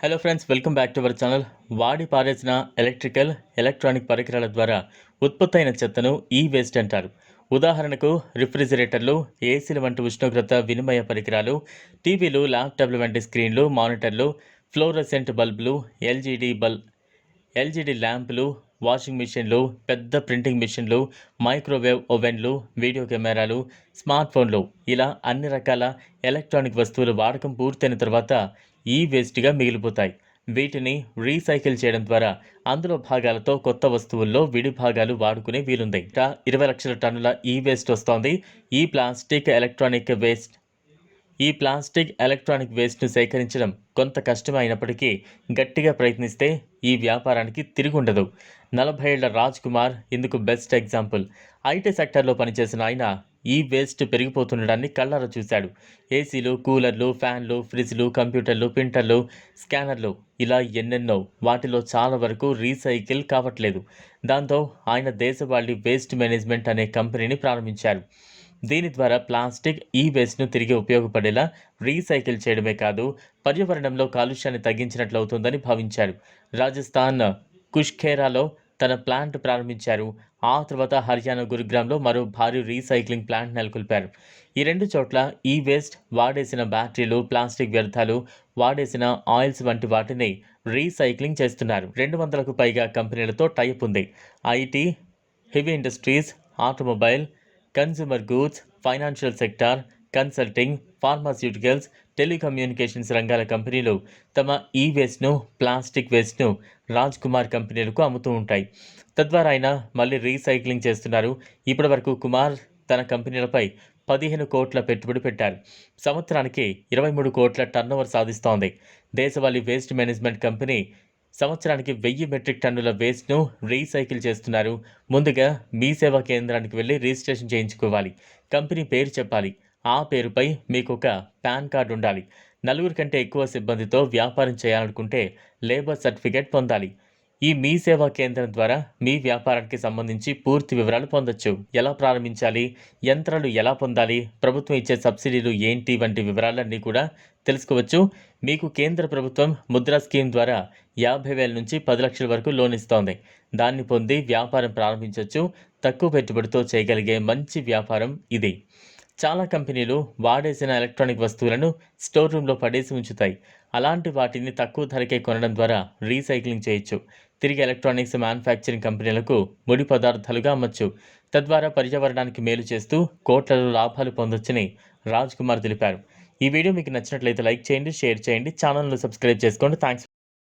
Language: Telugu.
Hello friends welcome back to our channel వాడి పారేసిన ఎలక్ట్రికల్ ఎలక్ట్రానిక్ పరికరాల ద్వారా ఉత్పత్తైన చెత్తను ఈ వేస్ట్ అంటారు. ఉదాహరణకు రిఫ్రిజిరేటర్లు ఏసీలు వంటి ఉష్ణోగ్రత వినిమయ పరికరాలు టీవీలు ల్యాప్టాప్లు వంటి స్క్రీన్లు మానిటర్లు ఫ్లోరసెంట్ బల్బులు ఎల్జీడీ బల్ ఎల్జీడీ ల్యాంపులు వాషింగ్ మిషన్లు పెద్ద ప్రింటింగ్ మిషన్లు మైక్రోవేవ్ ఓవెన్లు వీడియో కెమెరాలు స్మార్ట్ ఫోన్లు. ఇలా అన్ని రకాల ఎలక్ట్రానిక్ వస్తువుల వాడకం పూర్తయిన తర్వాత ఈ వేస్ట్గా మిగిలిపోతాయి. వీటిని రీసైకిల్ చేయడం ద్వారా అందులో భాగాలతో కొత్త వస్తువుల్లో విడి భాగాలు వాడుకునే వీలుంది. ఇరవై లక్షల టన్నుల ఈ వేస్ట్ వస్తోంది. ఈ ప్లాస్టిక్ ఎలక్ట్రానిక్ వేస్ట్ ఈ ప్లాస్టిక్ ఎలక్ట్రానిక్ వేస్ట్ను సేకరించడం కొంత కష్టమైనప్పటికీ గట్టిగా ప్రయత్నిస్తే ఈ వ్యాపారానికి తిరుగుండదు. నలభై ఏళ్ళ రాజ్ కుమార్ ఇందుకు బెస్ట్ ఎగ్జాంపుల్. ఐటీ సెక్టర్లో పనిచేసిన ఆయన ఈ వేస్ట్ పెరిగిపోతుండడాన్ని కళ్ళారా చూశాడు. ఏసీలు కూలర్లు ఫ్యాన్లు ఫ్రిడ్జ్లు కంప్యూటర్లు ప్రింటర్లు స్కానర్లు ఇలా ఎన్నెన్నో వాటిలో చాలా వరకు రీసైకిల్ కావట్లేదు. దాంతో ఆయన దేశవాళీ వేస్ట్ మేనేజ్మెంట్ అనే కంపెనీని ప్రారంభించారు. దీని ద్వారా ప్లాస్టిక్ ఈ వేస్ట్ను తిరిగి ఉపయోగపడేలా రీసైకిల్ చేయడమే కాదు పర్యావరణంలో కాలుష్యాన్ని తగ్గించినట్లు అవుతుందని భావించారు. రాజస్థాన్ కుష్ఖేరాలో తన ప్లాంట్ ప్రారంభించారు. ఆ తర్వాత హర్యానా గురుగ్రామ్లో మరో భారీ రీసైక్లింగ్ ప్లాంట్ నెలకొల్పారు. ఈ రెండు చోట్ల ఈ వేస్ట్ వాడేసిన బ్యాటరీలు ప్లాస్టిక్ వ్యర్థాలు వాడేసిన ఆయిల్స్ వంటి వాటిని రీసైక్లింగ్ చేస్తున్నారు. రెండు వందలకు పైగా కంపెనీలతో టైప్ ఉంది. IT heavy industries automobile consumer goods financial sector consulting pharmaceuticals telecommunications రంగాల కంపెనీలు తమ ఈ వేస్ట్ను ప్లాస్టిక్ వేస్ట్ను రాజ్ కుమార్ కంపెనీలకు అమ్ముతూ ఉంటాయి. తద్వారా ఆయన మళ్ళీ రీసైక్లింగ్ చేస్తున్నారు. ఇప్పటివరకు కుమార్ తన కంపెనీలపై పదిహేను కోట్ల పెట్టుబడి పెట్టారు. సంవత్సరానికి ఇరవై మూడు కోట్ల టర్నోవర్ సాధిస్తోంది. దేశవాళీ వేస్ట్ మేనేజ్మెంట్ కంపెనీ సంవత్సరానికి వెయ్యి మెట్రిక్ టన్నుల వేస్ట్ను రీసైకిల్ చేస్తున్నారు. ముందుగా మీ సేవా కేంద్రానికి వెళ్ళి రిజిస్ట్రేషన్ చేయించుకోవాలి. కంపెనీ పేరు చెప్పాలి. ఆ పేరుపై మీకు ఒక పాన్ కార్డు ఉండాలి. నలుగురు కంటే ఎక్కువ సిబ్బందితో వ్యాపారం చేయాలనుకుంటే లేబర్ సర్టిఫికేట్ పొందాలి. ఈ మీ సేవా కేంద్రం ద్వారా మీ వ్యాపారానికి సంబంధించి పూర్తి వివరాలు పొందొచ్చు. ఎలా ప్రారంభించాలి? యంత్రాలు ఎలా పొందాలి? ప్రభుత్వం ఇచ్చే సబ్సిడీలు ఏంటి? వంటి వివరాలన్నీ కూడా తెలుసుకోవచ్చు. మీకు కేంద్ర ప్రభుత్వం ముద్రా స్కీమ్ ద్వారా యాభై వేల నుంచి పది లక్షల వరకు లోన్ ఇస్తోంది. దాన్ని పొంది వ్యాపారం ప్రారంభించవచ్చు తక్కువ పెట్టుబడితో చేయగలిగే మంచి వ్యాపారం ఇది. చాలా కంపెనీలు వాడేసిన ఎలక్ట్రానిక్ వస్తువులను స్టోర్ రూమ్లో పడేసి ఉంచుతాయి. అలాంటి వాటిని తక్కువ ధరకే కొనడం ద్వారా రీసైక్లింగ్ చేయొచ్చు. తిరిగి ఎలక్ట్రానిక్స్ మ్యానుఫ్యాక్చరింగ్ కంపెనీలకు ముడి పదార్థాలుగా అమ్మచ్చు. తద్వారా పర్యావరణానికి మేలు చేస్తూ కోట్లలో లాభాలు పొందొచ్చని రాజ్ కుమార్ తెలిపారు. ఈ వీడియో మీకు నచ్చినట్లయితే లైక్ చేయండి షేర్ చేయండి ఛానల్ను సబ్స్క్రైబ్ చేసుకోండి. థ్యాంక్స్